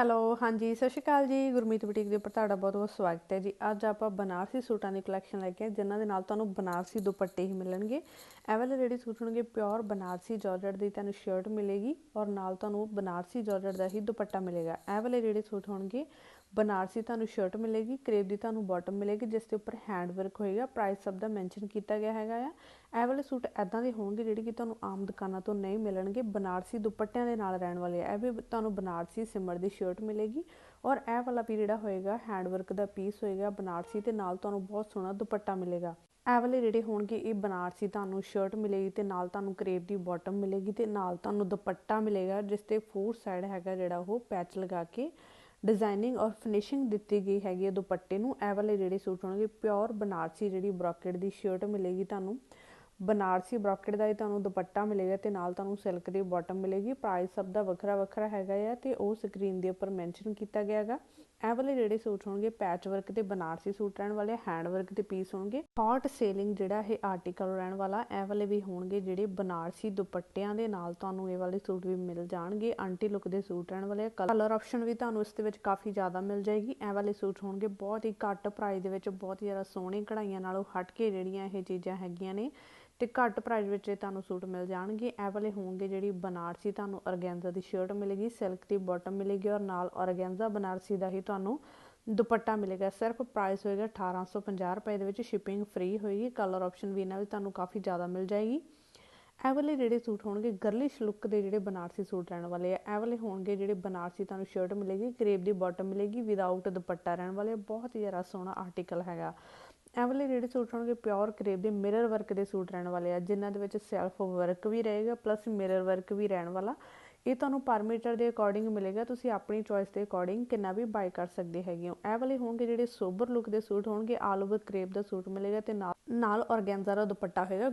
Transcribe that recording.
Hello, ਹਾਂਜੀ, ਸਤਿ ਸ਼੍ਰੀ ਅਕਾਲ ਜੀ। ਗੁਰਮੀਤ ਬੁਟੀਕ ਦੇ ਉੱਪਰ ਤੁਹਾਡਾ ਬਹੁਤ ਬਹੁਤ ਸਵਾਗਤ ਹੈ ਜੀ। ਅੱਜ ਆਪਾਂ ਬਨਾਰਸੀ ਸੂਟਾਂ ਦੀ ਕਲੈਕਸ਼ਨ ਲੈ ਕੇ ਆਏ ਜਿਨ੍ਹਾਂ ਦੇ ਨਾਲ ਤੁਹਾਨੂੰ ਬਨਾਰਸੀ ਦੁਪੱਟੇ ਹੀ ਮਿਲਣਗੇ। ਇਹ ਵਾਲੇ ਜਿਹੜੇ ਸੂਟ ਹੋਣਗੇ ਪਿਓਰ ਬਨਾਰਸੀ ਜਾਰਜਟ ਦੀ, ਤੁਹਾਨੂੰ ਸ਼ਰਟ ਮਿਲੇਗੀ ਔਰ ਨਾਲ ਤੁਹਾਨੂੰ ਬਨਾਰਸੀ ਜਾਰਜਟ ਦਾ ਹੀ ਦੁਪੱਟਾ ਮਿਲੇਗਾ। ਇਹ ਵਾਲੇ ਜਿਹੜੇ ਸੂਟ ਹੋਣਗੇ, ਬਨਾਰਸੀ ਤੁਹਾਨੂੰ ਸ਼ਰਟ ਮਿਲੇਗੀ ਕਰੇਪ ਦੀ ਤੁਹਾਨੂੰ ਬਾਟਮ ਮਿਲੇਗੀ, ਜਿਸ ਦੇ ਉੱਪਰ ਹੈਂਡ ਵਰਕ ਹੋਏਗਾ ਪ੍ਰਾਈਸ ਸਭ ਦਾ ਮੈਂਸ਼ਨ ਕੀਤਾ ਗਿਆ ਹੈਗਾ ਆ। ਇਹ ਵਾਲੇ ਸੂਟ ਐਦਾਂ ਦੇ ਹੋਣਗੇ ਜਿਹੜੇ ਕਿ ਤੁਹਾਨੂੰ ਆਮ ਦੁਕਾਨਾਂ ਤੋਂ ਨਹੀਂ ਮਿਲਣਗੇ, ਬਨਾਰਸੀ ਦੁਪੱਟਿਆਂ ਦੇ ਨਾਲ ਰਹਿਣ ਵਾਲੇ ਆ। ਇਹ ਵੀ ਤੁਹਾਨੂੰ ਬਨਾਰਸੀ ਸਿਮਰ ਦੀ ਸ਼ਰਟ ਮਿਲੇਗੀ ਔਰ ਇਹ ਵਾਲਾ ਵੀ ਜਿਹੜਾ ਹੋਏਗਾ ਹੈਂਡ ਵਰਕ ਦਾ ਪੀਸ ਹੋਏਗਾ ਬਨਾਰਸੀ ਤੇ ਨਾਲ ਤੁਹਾਨੂੰ ਬਹੁਤ ਸੋਹਣਾ ਦੁਪੱਟਾ ਮਿਲੇਗਾ। ਇਹ ਵਾਲੇ ਜਿਹੜੇ ਹੋਣਗੇ, ਇਹ ਬਨਾਰਸੀ ਤੁਹਾਨੂੰ ਸ਼ਰਟ ਮਿਲੇਗੀ ਤੇ ਨਾਲ ਤੁਹਾਨੂੰ ਕਰੇਪ ਦੀ ਬਾਟਮ ਮਿਲੇਗੀ ਤੇ ਨਾਲ ਤੁਹਾਨੂੰ ਦੁਪੱਟਾ ਮਿਲੇਗਾ, ਜਿਸ ਤੇ ਫੋਰ ਸਾਈਡ ਹੈਗਾ ਜਿਹੜਾ ਉਹ ਪੈਚ ਲਗਾ ਕੇ ਡਿਜ਼ਾਈਨਿੰਗ ਔਰ ਫਿਨਿਸ਼ਿੰਗ ਦਿੱਤੀ ਗਈ ਹੈਗੀ ਹੈ ਦੁਪੱਟੇ ਨੂੰ। ਇਹ ਵਾਲੇ ਜਿਹੜੇ ਸੂਟ ਹੋਣਗੇ ਪਿਓਰ ਬਨਾਰਸੀ ਜਿਹੜੀ ਬ੍ਰੋਕੇਡ ਦੀ ਸ਼ਰਟ ਮਿਲੇਗੀ ਤੁਹਾਨੂੰ। ਬਨਾਰਸੀ ਬ੍ਰੋਕੇਡ ਦਾ ਹੀ ਤੁਹਾਨੂੰ ਦੁਪੱਟਾ ਮਿਲੇਗਾ ਤੇ ਨਾਲ ਤੁਹਾਨੂੰ ਸਿਲਕ ਦੀ ਬਾਟਮ ਮਿਲੇਗੀ। ਪ੍ਰਾਈਸ ਸਭ ਦਾ ਵੱਖਰਾ ਵੱਖਰਾ ਹੈਗਾ ਆ ਤੇ ਉਹ ਸਕਰੀਨ ਦੇ ਉੱਪਰ ਮੈਂਸ਼ਨ ਕੀਤਾ ਗਿਆ ਹੈਗਾ। ਇਹ ਵਾਲੇ ਜਿਹੜੇ ਸੂਟ ਹੋਣਗੇ ਪੈਚ ਵਰਕ ਤੇ ਬਨਾਰਸੀ ਸੂਟ ਰਹਿਣ ਵਾਲੇ ਹੈਂਡ ਵਰਕ ਦੇ ਪੀਸ ਹੋਣਗੇ। ਹੌਟ ਸੇਲਿੰਗ ਜਿਹੜਾ ਇਹ ਆਰਟੀਕਲ ਰਹਿਣ ਵਾਲਾ, ਇਹ ਵਾਲੇ ਵੀ ਹੋਣਗੇ ਜਿਹੜੇ ਬਨਾਰਸੀ ਦੁਪੱਟਿਆਂ ਦੇ ਨਾਲ ਤੁਹਾਨੂੰ ਇਹ ਵਾਲੇ ਸੂਟ ਵੀ ਮਿਲ ਜਾਣਗੇ। ਆਂਟੀ ਲੁੱਕ ਦੇ ਸੂਟ ਰਹਿਣ ਵਾਲੇ ਕਲਰ ਆਪਸ਼ਨ ਵੀ ਤੁਹਾਨੂੰ ਇਸ ਦੇ ਵਿੱਚ ਕਾਫੀ ਜ਼ਿਆਦਾ ਮਿਲ ਜਾਏਗੀ। ਇਹ ਵਾਲੇ ਸੂਟ ਹੋਣਗੇ ਬਹੁਤ ਹੀ ਘੱਟ ਪ੍ਰਾਈਸ ਦੇ ਵਿੱਚ, ਬਹੁਤ ਹੀ ਜ਼ਿਆਦਾ ਸੋਹਣੀ ਕਢਾਈਆਂ ਨਾਲੋਂ ਹਟ ਕੇ ਜਿਹੜੀਆਂ ਇਹ ਚੀਜ਼ਾਂ ਹੈਗੀਆਂ ਨੇ। ਤੇ ਘੱਟ ਪ੍ਰਾਈਸ ਵਿੱਚ ਇਹ ਤੁਹਾਨੂੰ ਸੂਟ ਮਿਲ ਜਾਣਗੇ। ਇਹ ਵਾਲੇ ਹੋਣਗੇ ਜਿਹੜੀ ਬਨਾਰਸੀ ਤੁਹਾਨੂੰ ਔਰਗੈਂਜ਼ਾ ਦੀ ਸ਼ਰਟ ਮਿਲੇਗੀ ਸਿਲਕ ਦੀ ਬਾਟਮ ਮਿਲੇਗੀ ਔਰ ਨਾਲ ਔਰਗੈਂਜ਼ਾ ਬਨਾਰਸੀ ਦਾ ਹੀ ਤੁਹਾਨੂੰ ਦੁਪੱਟਾ ਮਿਲੇਗਾ। ਸਿਰਫ ਪ੍ਰਾਈਸ ਹੋਏਗਾ 1850 ਰੁਪਏ ਦੇ ਵਿੱਚ ਸ਼ਿਪਿੰਗ ਫ੍ਰੀ ਹੋਏਗੀ। ਕਲਰ ਆਪਸ਼ਨ ਵੀ ਇਹਨਾਂ ਵਿੱਚ ਤੁਹਾਨੂੰ ਕਾਫੀ ਜ਼ਿਆਦਾ ਮਿਲ ਜਾਏਗੀ। ਇਹ ਵਾਲੇ ਜਿਹੜੇ ਸੂਟ ਹੋਣਗੇ ਗਰਲਿਸ਼ ਲੁੱਕ ਦੇ ਜਿਹੜੇ ਬਨਾਰਸੀ ਸੂਟ ਰਹਿਣ ਵਾਲੇ ਆ, ਇਹ ਵਾਲੇ ਹੋਣਗੇ ਜਿਹੜੇ ਬਨਾਰਸੀ ਤੁਹਾਨੂੰ ਸ਼ਰਟ ਮਿਲੇਗੀ ਕਰੇਪ ਦੀ ਬਾਟਮ ਮਿਲੇਗੀ ਵਿਦਆਊਟ ਦੁਪੱਟਾ ਰਹਿਣ ਵਾਲੇ ਬਹੁਤ ਹੀ ਜ਼ਿਆਦਾ ਸੋਹਣਾ ਆਰਟੀਕਲ ਹੈਗਾ। ਇਹ ਵਾਲੇ ਜਿਹੜੇ ਸੂਟ ਹੋਣਗੇ ਪਿਓਰ ਕਰੇਪ ਦੇ ਮਿਰਰ ਵਰਕ ਦੇ ਸੂਟ ਰਹਿਣ ਵਾਲੇ ਆ, ਜਿਨ੍ਹਾਂ ਦੇ ਵਿੱਚ ਸੈਲਫ ਵਰਕ ਵੀ ਰਹੇਗਾ ਪਲੱਸ ਮਿਰਰ ਵਰਕ ਵੀ ਰਹਿਣ ਵਾਲਾ। ਇਹ ਤੁਹਾਨੂੰ ਪਰ ਮੀਟਰ ਦੇ ਅਕੋਰਡਿੰਗ ਮਿਲੇਗਾ, ਤੁਸੀਂ ਆਪਣੀ ਚੋਇਸ ਦੇ ਅਕੋਰਡਿੰਗ ਕਿੰਨਾ ਵੀ ਬਾਈ ਕਰ ਸਕਦੇ ਹੈਗੇ ਹੋ। ਇਹ ਵਾਲੇ ਹੋਣਗੇ ਜਿਹੜੇ ਸੋਬਰ ਲੁੱਕ ਦੇ ਸੂਟ ਹੋਣਗੇ ਆਲ ਓਵਰ ਕਰੇਪ ਦਾ ਸੂਟ ਮਿਲੇਗਾ ਤੇ ਨਾਲ ਨਾਲ ਔਰਗੈਂਜ਼ਾ ਦਾ ਦੁਪੱਟਾ ਹੋਏਗਾ